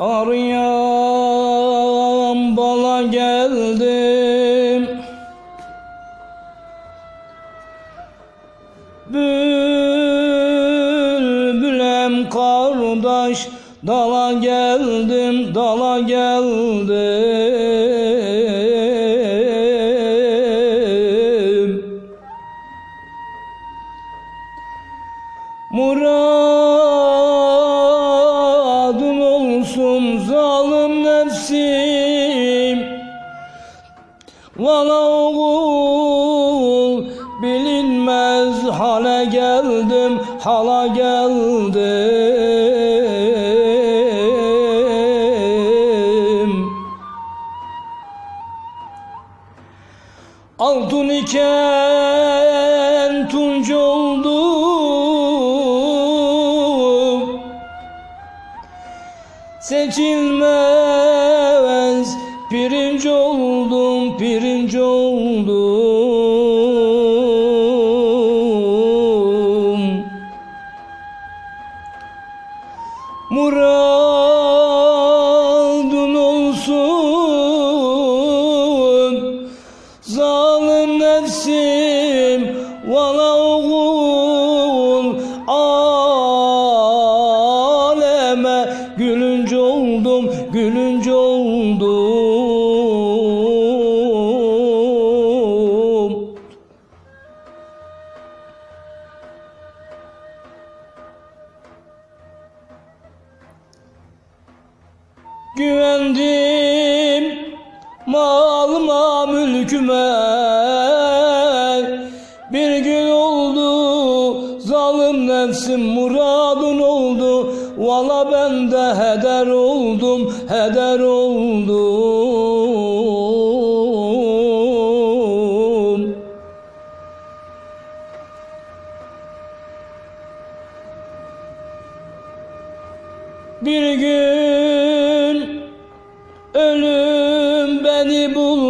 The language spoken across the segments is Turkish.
Arayan bana geldim. Bülbülem kardeş Dala geldim, dala geldim nefsim Valla oğul bilinmez hale geldim hala geldim. Altın iken tunç oldum. Seçilmez Gülünç oldum. Güvendim malıma mülküme. Bir gün oldu zalim nefsim muradın oldu Valla ben de heder oldum heder oldum. Bir gün ölüm beni buldu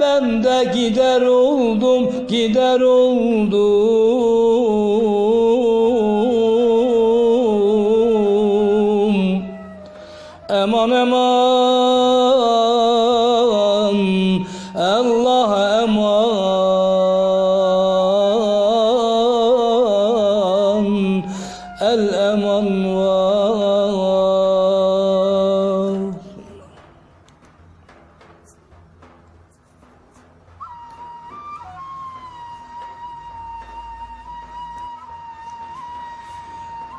ben de gider oldum gider oldum. Eman eman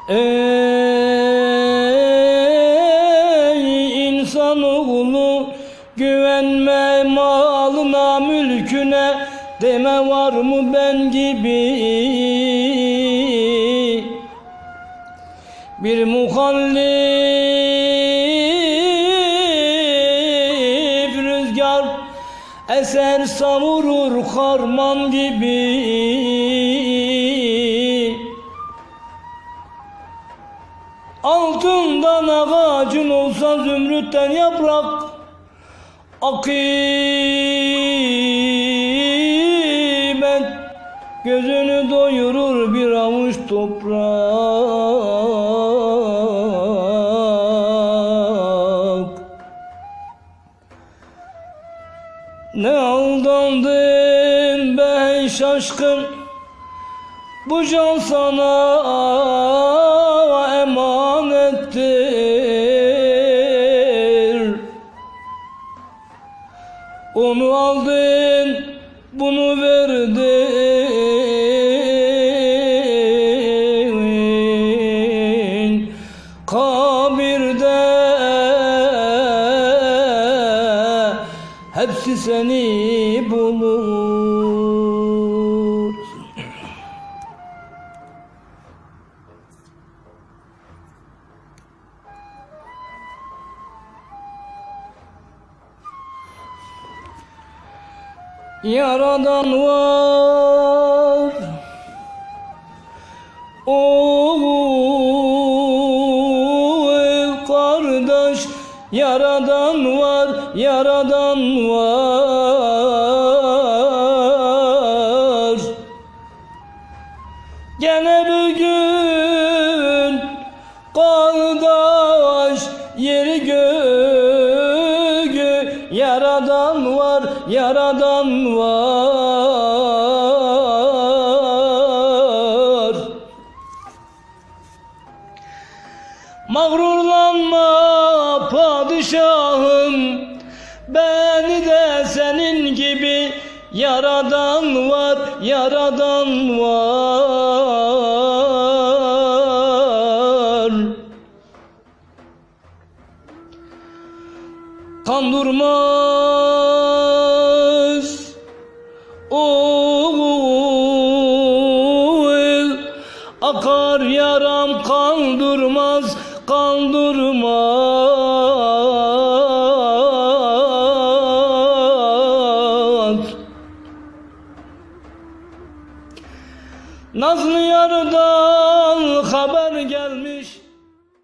Ey insanoğlu güvenme malına mülküne deme var mı ben gibi? Bir muhallif rüzgar eser savurur harman gibi Altından ağacın olsa zümrütten yaprak Akimet gözünü doyurur bir avuç toprak. Ne aldandım ben şaşkın bu can sana emanettir Onu aldın bunu verdin. Kabirde hepsi seni bulur Yaradan var Yaradan var, yaradan var. Gene bugün kardeş yeri Yaradan var. Mağrurlanma padişahım Beni de senin gibi Yaradan var, yaradan var Oğul Akar yaram kandırmaz Kandırmaz. Nazlı yardan haber gelmiş